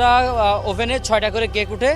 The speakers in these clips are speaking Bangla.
একটা ওভেনে ছয়টা করে কেক উঠে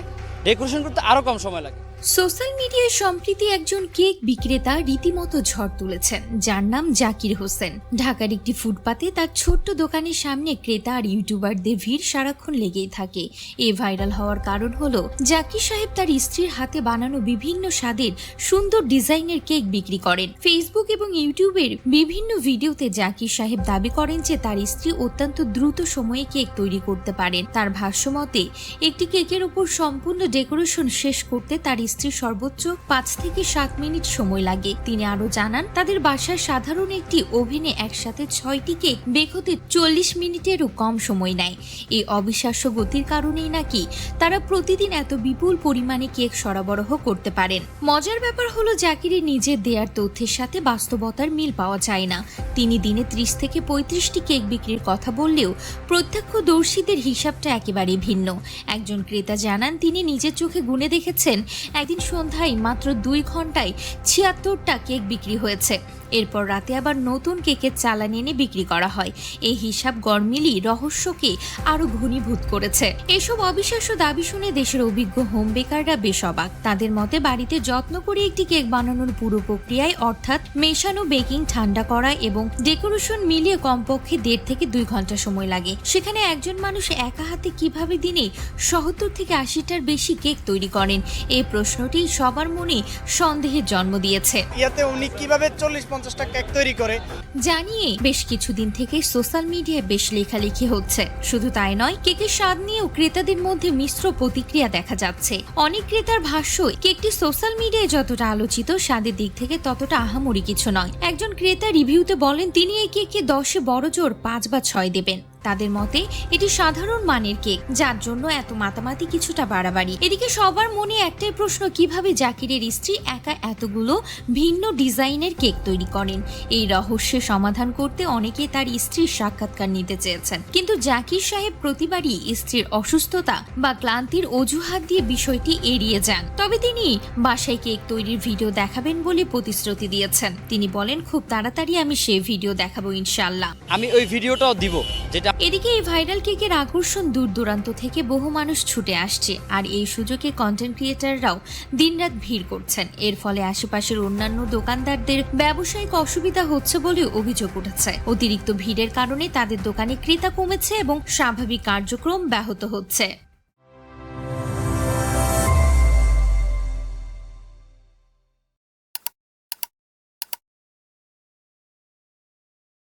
ডেকোরেশন করতে আরও কম সময় লাগে। সোশ্যাল মিডিয়ায় সম্প্রীতি একজন কেক বিক্রেতা রীতিমতো ঝড় তুলেছেন, যার নাম জাকির হোসেন। ঢাকার একটি ফুটপাতে তার ছোট্ট দোকানের সামনে ক্রেতা আর ইউটিউবারদের ভিড় সারাক্ষণ লেগেই থাকে। এ ভাইরাল হওয়ার কারণ হলো, জাকির সাহেব তার স্ত্রীর হাতে বানানো বিভিন্ন স্বাদের সুন্দর ডিজাইনের কেক বিক্রি করেন। ফেসবুক এবং ইউটিউবের বিভিন্ন ভিডিওতে জাকির সাহেব দাবি করেন যে তার স্ত্রী অত্যন্ত দ্রুত সময়ে কেক তৈরি করতে পারেন। তার ভাষ্যমতে একটি কেকের উপর সম্পূর্ণ ডেকোরেশন শেষ করতে তার স্ত্রীর সর্বোচ্চ পাঁচ থেকে সাত মিনিট সময় লাগে। তিনি আরও জানান, তাদের বাসায় সাধারণ একটি ওভেনে একসাথে ছয়টি কেক বেক হতে চল্লিশ মিনিটেরও কম সময় নেয়। এই অবিশ্বাস্য গতির কারণেই নাকি তারা প্রতিদিন এত বিপুল পরিমাণে কেক সরবরাহ করতে পারেন। মজার ব্যাপার হলো জাকিরের নিজের দেয়ার তথ্যের সাথে বাস্তবতার মিল পাওয়া যায় না। তিনি দিনে ত্রিশ থেকে পঁয়ত্রিশটি কেক বিক্রির কথা বললেও প্রত্যক্ষদর্শীদের হিসাবটা একেবারে ভিন্ন। একজন ক্রেতা জানান, তিনি নিজের চোখে গুনে দেখেছেন একদিন সন্ধ্যায় মাত্র দুই ঘন্টায় ছিয়াত্তরটা কেক বিক্রি হয়েছে। এরপর রাতে আবার নতুন কেকের চালান এনে বিক্রি করা হয়। এই হিসাব গরমিলি রহস্যকে আরও ঘনীভূত করেছে। এসব অবিশ্বাস্য দাবি শুনে দেশের অভিজ্ঞ হোম বেকাররা বেশ অবাক। তাদের মতে, বাড়িতে যত্ন করে একটি কেক বানানোর পুরো প্রক্রিয়ায় অর্থাৎ মেশানো, বেকিং, ঠান্ডা করা এবং ডেকোরেশন মিলিয়ে কমপক্ষে দেড় থেকে দুই ঘণ্টা সময় লাগে। সেখানে একজন মানুষ একা হাতে কীভাবে দিনে সত্তর থেকে আশিটার বেশি কেক তৈরি করেন? এই প্রশ্নটি সবার মনে সন্দেহের জন্ম দিয়েছে। ইয়াতে উনি কীভাবে চল্লিশ পঞ্চাশটা কেক তৈরি করে। জানিয়ে বেশ কিছুদিন থেকে সোশ্যাল মিডিয়ায় বেশ লেখালেখি হচ্ছে। শুধু তাই নয়, কেকের স্বাদ নিয়েও ক্রেতাদের মধ্যে মিশ্র প্রতিক্রিয়া দেখা যাচ্ছে। অনেক ক্রেতার ভাষ্য কেকটি সোশ্যাল মিডিয়ায় যতটা আলোচিত, স্বাদের দিক থেকে ততটা আহামরি কিছু নয়। একজন ক্রেতা রিভিউতে বলেন, তিনি এই কেককে দশে বড় জোর পাঁচ বা ছয় দেবেন। তাদের মতে, এটি সাধারণ মানের কেক, যার জন্য এত মাতামাতি কিছুটা বাড়াবাড়ি। এদিকে সবার মনে একটাই প্রশ্ন, কীভাবে জাকিরের স্ত্রী একা এতগুলো ভিন্ন ডিজাইনের কেক তৈরি করেন? এই রহস্যের সমাধান করতে অনেকে তার স্ত্রীর সাক্ষাৎকার নিতে চেয়েছেন। কিন্তু জাকির সাহেব প্রতিবারই স্ত্রীর অসুস্থতা বা ক্লান্তির অজুহাত দিয়ে বিষয়টি এড়িয়ে যান। তবে তিনি বাসায় কেক তৈরির ভিডিও দেখাবেন বলে প্রতিশ্রুতি দিয়েছেন। তিনি বলেন, খুব তাড়াতাড়ি আমি সে ভিডিও দেখাবো ইনশাল্লাহ আমি ওই ভিডিওটাও দিব, যেটা এদিকে এই ভাইরাল কেকের আকর্ষণ দূর দূরান্ত থেকে বহু মানুষ ছুটে আসছে, আর এই সুযোগে কন্টেন্ট ক্রিয়েটাররাও দিনরাত ভিড় করছেন। এর ফলে আশেপাশের অন্যান্য দোকানদারদের ব্যবসায়িক অসুবিধা হচ্ছে বলে অভিযোগ উঠেছে। অতিরিক্ত ভিড়ের কারণে তাদের দোকানে ক্রেতা কমেছে এবং স্বাভাবিক কার্যক্রম ব্যাহত হচ্ছে।